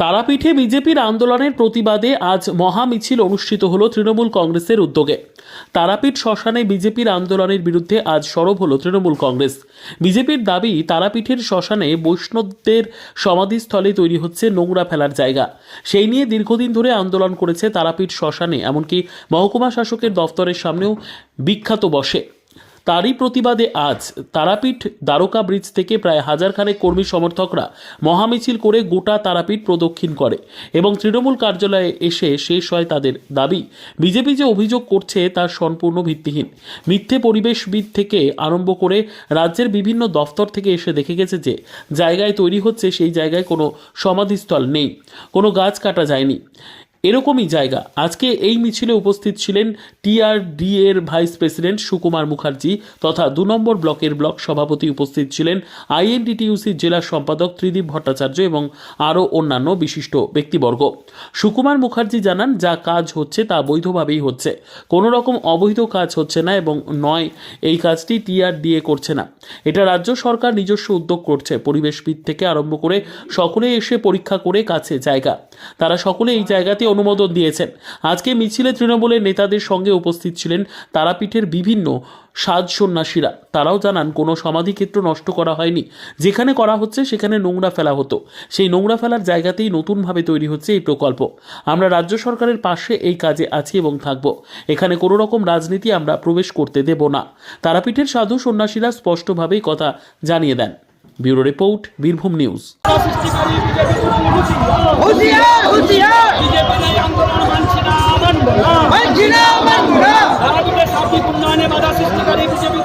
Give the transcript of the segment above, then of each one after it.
তারাপীঠে বিজেপির আন্দোলনের প্রতিবাদে আজ মহা মিছিল অনুষ্ঠিত হল তৃণমূল কংগ্রেসের উদ্যোগে। তারাপীঠ শ্মশানে বিজেপির আন্দোলনের বিরুদ্ধে আজ সরব হল তৃণমূল কংগ্রেস। বিজেপির দাবি, তারাপীঠের শ্মশানে বৈষ্ণবদের সমাধিস্থলে তৈরি হচ্ছে নোংরা ফেলার জায়গা। সেই নিয়ে দীর্ঘদিন ধরে আন্দোলন করেছে তারাপীঠ শ্মশানে, এমনকি মহকুমা শাসকের দফতরের সামনেও বিখ্যাত বসে। তারই প্রতিবাদে আজ তারাপীঠ দ্বারকা ব্রিজ থেকে প্রায় হাজার খানেক কর্মী সমর্থকরা মহামিছিল করে গোটা তারাপীঠ প্রদক্ষিণ করে এবং তৃণমূল কার্যালয়ে এসে শেষ হয় তাদের দাবি। বিজেপি যে অভিযোগ করছে তা সম্পূর্ণ ভিত্তিহীন। মিথ্যে পরিবেশবিদ থেকে আরম্ভ করে রাজ্যের বিভিন্ন দফতর থেকে এসে দেখে গেছে যে জায়গায় তৈরি হচ্ছে সেই জায়গায় কোনো সমাধিস্থল নেই। কোনো গাছ কাটা যায়নি। এরকমই জায়গা। আজকে এই মিছিলে উপস্থিত ছিলেন টিআরডি এর ভাইস প্রেসিডেন্ট সুকুমার মুখার্জি তথা দু নম্বর ব্লকের ব্লক সভাপতি উপস্থিত ছিলেন আইএনডিটিইউসির জেলা সম্পাদক ত্রিদীপ ভট্টাচার্য এবং আরও অন্যান্য বিশিষ্ট ব্যক্তিবর্গ। সুকুমার মুখার্জি জানান, যা কাজ হচ্ছে তা বৈধভাবেই হচ্ছে। কোনো রকম অবৈধ কাজ হচ্ছে না এবং নয়, এই কাজটি টিআরডিএ করছে না। এটা রাজ্য সরকার নিজস্ব উদ্যোগ করছে। পরিবেশবিদ থেকে আরম্ভ করে সকলে এসে পরীক্ষা করে কাছে জায়গা। তারা সকলে এই জায়গাতে অনুমোদন দিয়েছেন। আজকে মিছিলে তৃণমূলের নেতাদের সঙ্গে উপস্থিত ছিলেন তারাপীঠের বিভিন্ন সাজ সন্ন্যাসীরা। তারাও জানান, কোনো সমাধিক্ষেত্র নষ্ট করা হয়নি। যেখানে করা হচ্ছে, সেখানে নোংরা ফেলা হতো। সেই নোংরা ফেলার জায়গাতেই নতুনভাবে তৈরি হচ্ছে এই প্রকল্প। আমরা রাজ্য সরকারের পাশে এই কাজে আছি এবং থাকব। এখানে কোনো রকম রাজনীতি আমরা প্রবেশ করতে দেব না। তারাপীঠের সাধু সন্ন্যাসীরা স্পষ্টভাবেই কথা জানিয়ে দেন। Bureau report Birbhum news. সৃষ্টিকারী বিজেপি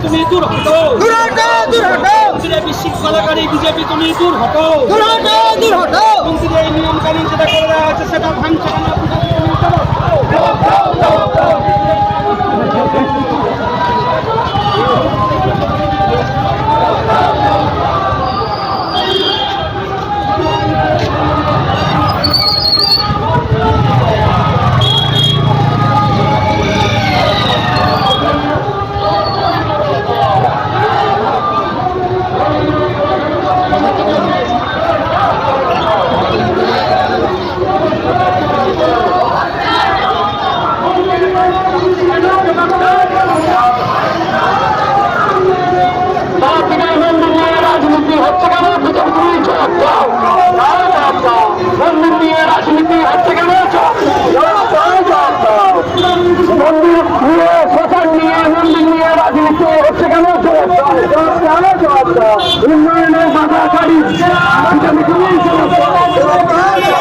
তুমি দূর হটো দূর হটো বিশৃঙ্খলাকারী দূর হটো নিয়ম কানুন যেটা করে দেওয়া হচ্ছে সেটা ভাঙছে দাও জবাব দাও উন্নয়নের বাধাকারী বিজেপি তুমি জবাব দাও জবাব দাও জবাব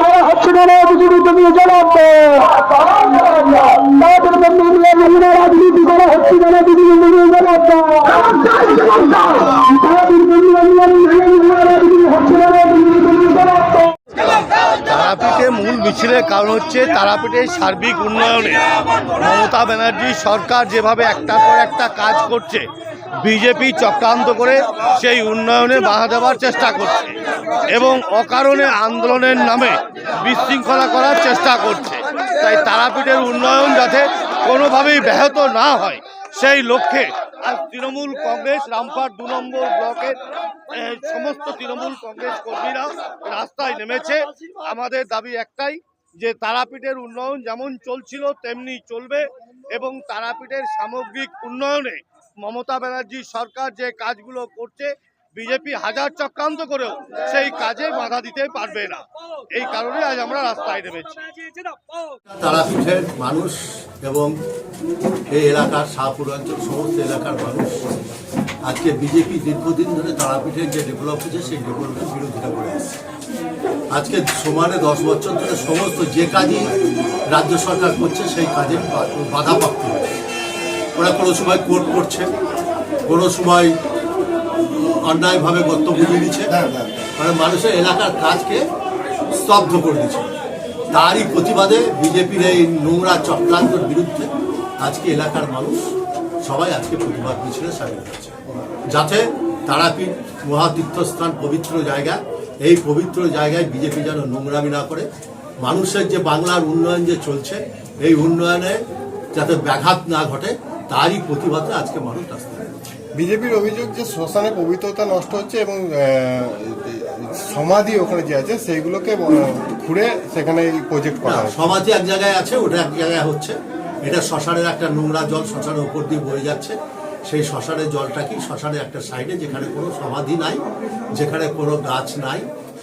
দাও হচ্ছে কেন বিজেপি তুমি জবাব রাজনীতি করা হচ্ছে কেন বিজেপি তুমি জবাব রাজনীতি হচ্ছে কেন বিজেপি তুমি জবাব তারাপীঠে মূল মিছিলের কারণ হচ্ছে তারাপীঠের সার্বিক উন্নয়নে মমতা ব্যানার্জি সরকার যেভাবে একটার পর একটা কাজ করছে, বিজেপি চক্রান্ত করে সেই উন্নয়নে বাধা দেওয়ার চেষ্টা করছে এবং অকারণে আন্দোলনের নামে বিশৃঙ্খলা করার চেষ্টা করছে। তাই তারাপীঠের উন্নয়ন যাতে কোনোভাবেই ব্যাহত না হয়, সেই লক্ষ্যে আজ তৃণমূল কংগ্রেস রামপাট দু নম্বর ব্লকের সমস্ত তৃণমূল কংগ্রেস কর্মীরা রাস্তায় নেমেছে। আমাদের দাবি একটাই, যে তারাপীঠের উন্নয়ন যেমন চলছিল, তেমনি চলবে এবং তারাপীঠের সামগ্রিক উন্নয়নে মমতা ব্যানার্জি সরকার যে কাজগুলো করছে, বিজেপি হাজার চক্রান্ত করেও সেই কাজে বাধা দিতে পারবে না। এই কারণে আজ আমরা রাস্তায় নেমেছি। তারাপীঠের মানুষ এবং এই এলাকার শাহপুর অঞ্চল, সমস্ত এলাকার মানুষ আজকে বিজেপি দীর্ঘদিন ধরে তারাপীঠের যে ডেভেলপ হয়েছে সেই ডেভেলপের বিরোধিতা করে আসছে আজকে সমানে দশ বছর ধরে সমস্ত যে কাজই রাজ্য সরকার করছে সেই কাজে বা- বাধাপ্রাপ্ত হচ্ছে ওরা কোনো সময় কোর্ট করছে কোনো সময় অন্যায়ভাবে বক্তব্য দিয়ে দিচ্ছে মানে মানুষের এলাকার কাজকে স্তব্ধ করে দিচ্ছে। তারই প্রতিবাদে বিজেপির এই নোংরা চক্রান্তর বিরুদ্ধে আজকে এলাকার মানুষ সবাই আজকে প্রতিবাদ মিছিলে সামিল হচ্ছে যাতে তারাপীঠ মহাতীর্থস্থান পবিত্র জায়গা এই পবিত্র জায়গায় বিজেপি যেন নোংরামি না করে। মানুষের যে বাংলার উন্নয়ন যে চলছে এই উন্নয়নে যাতে ব্যাঘাত না ঘটে তারই প্রতিবাদে আজকে মানুষ রাস্তায় বিজেপির অভিযোগ যে শ্মশানে পবিত্রতা নষ্ট হচ্ছে এবং সমাধি ওখানে যে আছে সেইগুলোকে ঘুরে সেখানে প্রজেক্ট করা সমাধি এক জায়গায় আছে ওটা এক জায়গায় হচ্ছে। এটা শ্মশানের একটা নোংরা জল শ্মশানের উপর দিয়ে বয়ে যাচ্ছে। সেই শ্মশানের জলটা কি? শ্মশানের একটা সাইডে যেখানে কোনো সমাধি নাই, যেখানে কোনো গাছ নাই,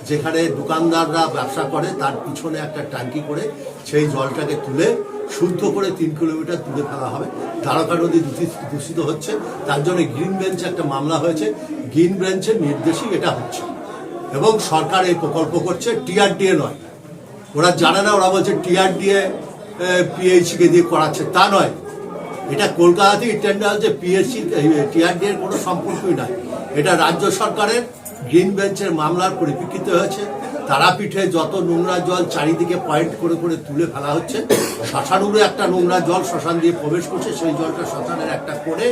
যেখানে দোকানদাররা ব্যবসা করে, তার পিছনে একটা ট্যাঙ্কি করে সেই জলটাকে তুলে শুদ্ধ করে তিন কিলোমিটার তুলে ফেলা হবে। দ্বারকা নদী দূষিত- হচ্ছে। তার জন্য গ্রিন বেঞ্চে একটা মামলা হয়েছে। গ্রিন বেঞ্চের নির্দেশই এটা হচ্ছে। এবং সরকার এই প্রকল্প করছে টিআরডিএ নয়। ওরা জানে না, ওরা বলছে টিআরডিএ পিএইচকে দিয়ে করাচ্ছে। তা নয়। এটা কলকাতাতে টেন্ডার হচ্ছে পিএইচসি টিআরডি এর কোনো সম্পর্কই নাই এটা রাজ্য সরকারের গ্রিন বেঞ্চের মামলার পরিপ্রেক্ষিতে হয়েছে তারাপীঠে যত নোংরা জল চারিদিকে পয়েন্ট করে করে তুলে ফেলা হচ্ছে শ্মশানুরে একটা নোংরা জল শ্মশান দিয়ে প্রবেশ করছে, সেই জলটা শ্মশানের একটা করে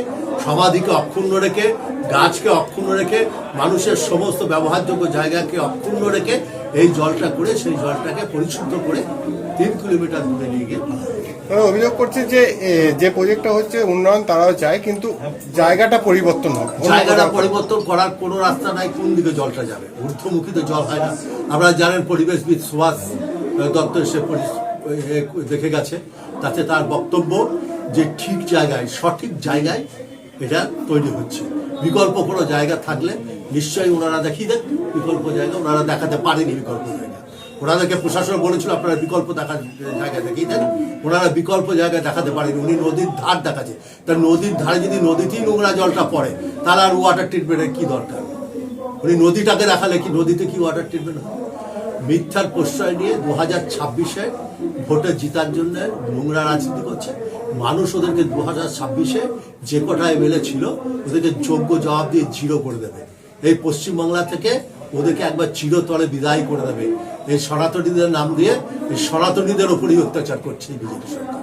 সমাধিকে অক্ষুণ্ণ রেখে, গাছকে অক্ষুণ্ণ রেখে, মানুষের সমস্ত ব্যবহারযোগ্য জায়গাকে অক্ষুণ্ণ রেখে এই জলটা করে, সেই জলটাকে পরিশুদ্ধ করে তিন কিলোমিটার দূরে নিয়ে গিয়ে। তারা অভিযোগ করছে যে যে প্রজেক্টটা হচ্ছে উন্নয়ন তারাও চায় কিন্তু জায়গাটা পরিবর্তন হবে জায়গাটা পরিবর্তন করার কোনো রাস্তা নাই কোন দিকে জলটা যাবে? ঊর্ধ্বমুখী তো জল হয় না। আপনারা জানেন পরিবেশবিদ সুভাষ দত্ত সে দেখে গেছে। তাতে তার বক্তব্য যে ঠিক জায়গায় সঠিক জায়গায় এটা তৈরি হচ্ছে। বিকল্প কোনো জায়গা থাকলে নিশ্চয়ই ওনারা দেখিয়ে দেন। বিকল্প জায়গা ওনারা দেখাতে পারেনি বিকল্প জায়গা। ওনাদেরকে প্রশাসন বলেছিল, আপনারা বিকল্প দেখা জায়গা দেখিয়ে দেন। ওনারা বিকল্প জায়গা দেখাতে পারেনি, উনি নদীর ধার দেখাচ্ছে তা নদীর ধারে যদি নদীতেই নোংরা জলটা পড়ে, তাহলে আর ওয়াটার ট্রিটমেন্টের কি দরকার? উনি নদীটাকে দেখালে কি নদীতে কি ওয়াটার ট্রিটমেন্ট হবে? মিথ্যার প্রশ্রয় নিয়ে দু হাজার ছাব্বিশে ভোটে জিতার জন্য নোংরা রাজনীতি করছে। মানুষ ওদেরকে দু হাজার ছাব্বিশে যে কটা এমএলএ ছিল, ওদেরকে যোগ্য জবাব দিয়ে জিরো করে দেবে। এই পশ্চিমবাংলা থেকে ওদেরকে একবার চিরতরে বিদায় করে দেবে। এই সনাতনীদের নাম দিয়ে এই সনাতনীদের ওপরই অত্যাচার করছে এই বিজেপি সরকার।